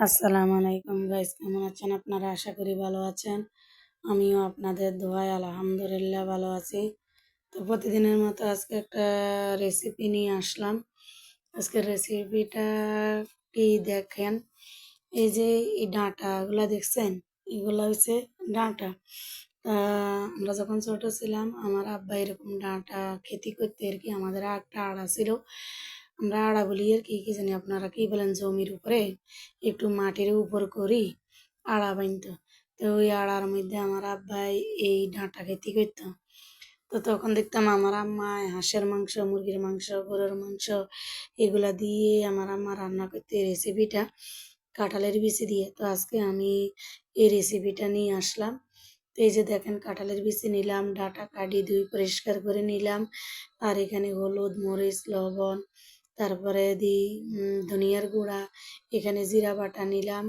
আসসালামু আলাইকুম গাইস কেমন আছেন আপনারা? আশা করি ভালো আছেন। আমিও আপনাদের দোয়ায় আলহামদুলিল্লাহ ভালো আছি। তো প্রতিদিনের মতো আজকে একটা রেসিপি নিয়ে আসলাম। আজকের রেসিপিটা কি দেখেন? এই যে এই ডাঁটাগুলো দেখছেন? এগুলো হচ্ছে ডাঁটা। আমরা যখন ছোট ছিলাম, আমার আব্বা এরকম ডাঁটা খেতি করতে আর কি আমাদের একটা আড়া ছিল। আমরা আড়া বলি আর কি কি জানি আপনারা কি বলেন জমির উপরে? একটু মাটির উপর করি, আড়া বানতো তো ওই আড়ার মধ্যে আমার আব্বাই এই ডাঁটা খেতি করতো। তো তখন দেখতাম আমার আম্মা হাঁসের মাংস, মুরগির মাংস, গরুর মাংস, এগুলা দিয়ে আমার আম্মা রান্না করতে রেসিপিটা কাঁঠালের বিচি দিয়ে। তো আজকে আমি এই রেসিপিটা নিয়ে আসলাম। তো এই যে দেখেন, কাঁঠালের বিচি নিলাম, ডাটা কাটি দুই পরিষ্কার করে নিলাম। আর এখানে হলুদ, মরিচ, লবণ তারপরে দিই ধনিয়ার গুঁড়া, এখানে জিরা বাটা নিলাম,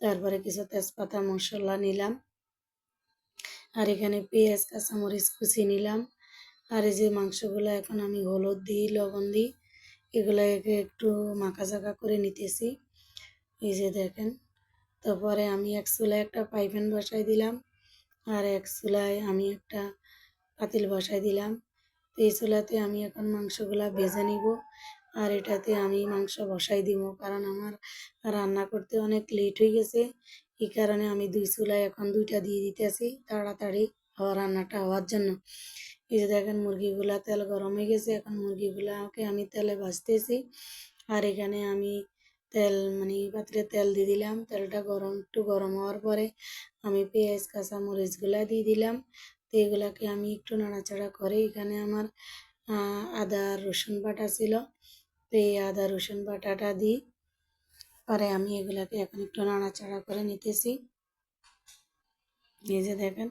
তারপরে কিছু তেজপাতা, মশলা নিলাম, আর এখানে পেঁয়াজ, কাঁচামরিচ কুচি নিলাম, আর এই যে মাংসগুলো এখন আমি হলুদ দিই, লবণ দিই এগুলো একটু মাখা জাকা করে নিতেছি, এই যে দেখেন, তারপরে আমি এক চুলায় একটা পাইপেন বসাই দিলাম, আর এক চুলায় আমি একটা পাতিল বসাই দিলাম এই চুলাতে আমি এখন মাংসগুলা ভেজে নিব আর এটাতে আমি মাংস বসাই দিব কারণ আমার রান্না করতে অনেক লেট হয়ে গেছে। এই কারণে আমি দুই চুলায় এখন দুইটা দিয়ে দিতেছি তাড়াতাড়ি হওয়া রান্নাটা হওয়ার জন্য। এই যে দেখেন মুরগিগুলা তেল গরম হয়ে গেছে, এখন মুরগিগুলাকে আমি তেলে ভাজতেছি। আর এখানে আমি তেল মানে পাত্রে তেল দিয়ে দিলাম। তেলটা গরম, একটু গরম হওয়ার পরে আমি পেঁয়াজ কাঁচা মরিচগুলা দিয়ে দিলাম। তো এগুলাকে আমি একটু নাড়াচাড়া করে এখানে আমার আদা রসুন বাটা ছিল। তো আদা, রসুন বাটাটা দিই। পরে আমি এগুলাকে এখন একটু নাড়াচাড়া করে নিতেছি। এই যে দেখেন,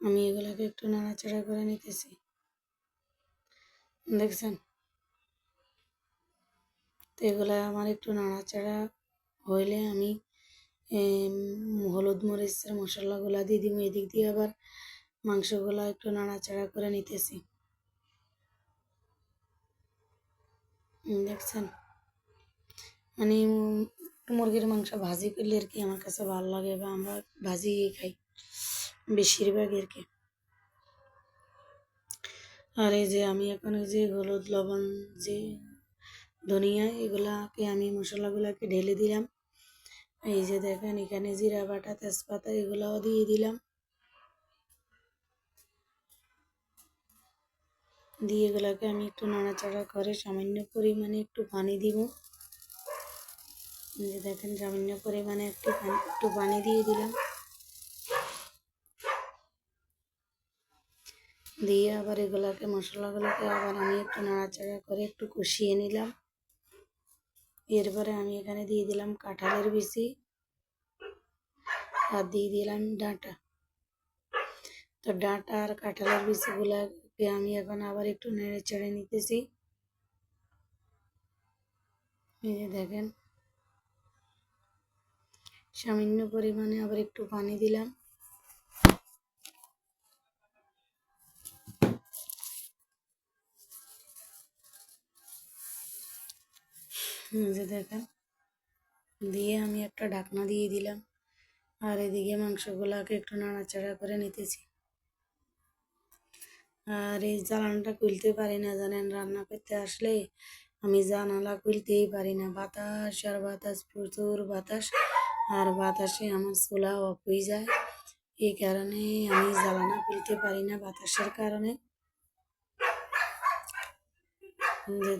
আমি এগুলাকে একটু নাড়াচাড়া করে নিতেছি। দেখছেন? তো এগুলো আমার একটু নাড়াচাড়া হইলে আমি হলুদ মরিচের মশলাগুলো দিয়ে দিব। এদিক দিয়ে আবার মাংসগুলো একটু নাড়াচাড়া করে নিতেছি। দেখছেন? মানে মুরগির মাংস ভাজি করলে আর কি আমার কাছে ভালো লাগে বা আমরা ভাজি খাই বেশিরভাগ আর কি। আর এই যে আমি এখন ওই যে হলুদ, লবণ, যে ধনিয়া, এগুলাকে আমি মশলাগুলোকে ঢেলে দিলাম। এই যে দেখেন, এখানে জিরা বাটা, তেজপাতা, এগুলাও দিয়ে দিলাম। দিয়ে এগুলোকে আমি একটু নাড়াচাড়া করে সামান্য পরিমাণে একটু পানি দিব। যে দেখেন, সামান্য পরিমাণে একটু একটু পানি দিয়ে দিলাম। দিয়ে আবার এগুলাকে, মশলাগুলোকে আবার আমি একটু নাড়াচাড়া করে একটু কষিয়ে নিলাম। এরপরে আমি এখানে দিয়ে দিলাম কাঁঠালের বিচি আর দিয়ে দিলাম ডাঁটা। তো ডাঁটা আর কাঁঠালের বিচিগুলোকে আমি এখন আবার একটু নেড়ে চেড়ে নিতেছি। এই যে দেখেন। সামান্য পরিমাণে আবার একটু পানি দিলাম। যে দেখেন। দিয়ে আমি একটা ঢাকনা দিয়ে দিলাম। আর এদিকে মাংসগুলাকে একটু নাড়াচাড়া করে নিতেছি। আর এই জ্বালানটা খুলতে পারি না, জানেন, রান্না করতে আসলে আমি জানালা খুলতেই পারি না। বাতাস আর বাতাস, প্রচুর বাতাস, আর বাতাসে আমার চুলা অফ হয়ে যায়। এই কারণে আমি জ্বালানা খুলতে পারি না বাতাসের কারণে।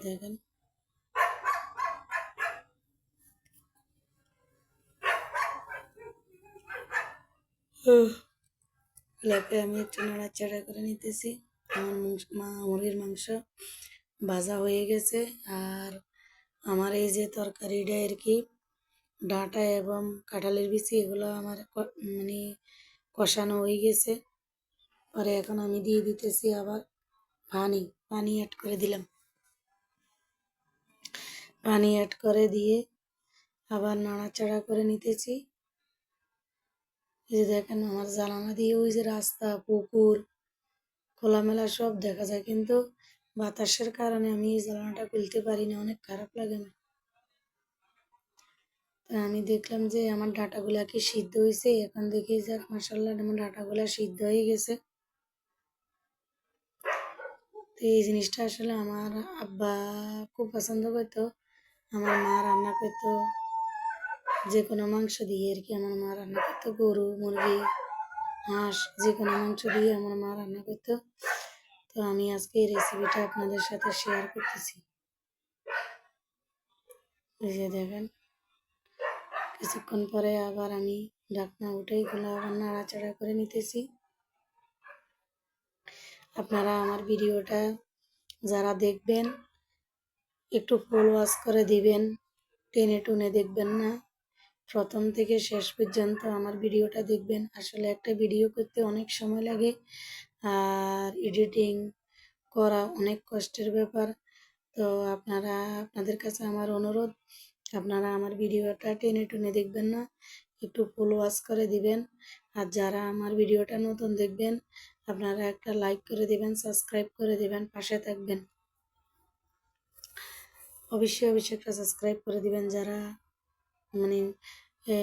দেখেন। এলাকে আমি একটু নাড়াচাড়া করে নিতেছি। মুরগির মাংস ভাজা হয়ে গেছে। আর আমার এই যে তরকারিটা আর কি, ডাঁটা এবং কাঁঠালের বিচি, এগুলো আমার মানে কষানো হয়ে গেছে। পরে এখন আমি দিয়ে দিতেছি আবার পানি পানি অ্যাড করে দিলাম। পানি অ্যাড করে দিয়ে আবার নাড়াচাড়া করে নিতেছি। এই যে দেখেন আমার জানালা দিয়ে ওই যে রাস্তা, পুকুর খোলামেলা সব দেখা যায়, কিন্তু বাতাসের কারণে আমি এই জ্বালানাটা খুলতে পারি না, অনেক খারাপ লাগে না আমি দেখলাম যে আমার ডাটাগুলা কি সিদ্ধ হয়েছে এখন দেখি যাক মাসাল্লাহ আমার ডাটাগুলা সিদ্ধ হয়ে গেছে। তো এই জিনিসটা আসলে আমার আব্বা খুব পছন্দ করতো, আমার মা রান্না করতো, যে কোনো মাংস দিয়ে আর কি আমার মা রান্না করতো, গরু, মুরগি। হাঁস, যে কোনো মাংস দিয়ে আমার মা রান্না করতো। তো আমি আজকে এই রেসিপিটা আপনাদের সাথে শেয়ার করতেছি। এই যে দেখেন, কিছুক্ষণ পরে আবার আমি ঢাকনা উঠে এগুলো আবার নাড়াচাড়া করে নিতেছি। আপনারা আমার ভিডিওটা যারা দেখবেন, একটু ফুল ওয়াশ করে দিবেন টেনে টুনে দেখবেন না। প্রথম থেকে শেষ পর্যন্ত আমার ভিডিওটা দেখবেন। আসলে একটা ভিডিও করতে অনেক সময় লাগে। আর এডিটিং করা অনেক কষ্টের ব্যাপার। তো আপনারা, আপনাদের কাছে আমার অনুরোধ, আপনারা আমার ভিডিওটা টেনে টুনে দেখবেন না। একটু ফুল ওয়াশ করে দিবেন। আর যারা আমার ভিডিওটা নতুন দেখবেন, আপনারা একটা লাইক করে দিবেন সাবস্ক্রাইব করে দিবেন, পাশে থাকবেন। অবশ্যই অবশ্যই একটা সাবস্ক্রাইব করে দিবেন যারা মানে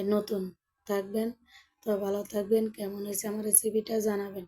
নতুন থাকবেন। তো ভালো থাকবেন। কেমন হয়েছে আমার রেসিপিটা জানাবেন।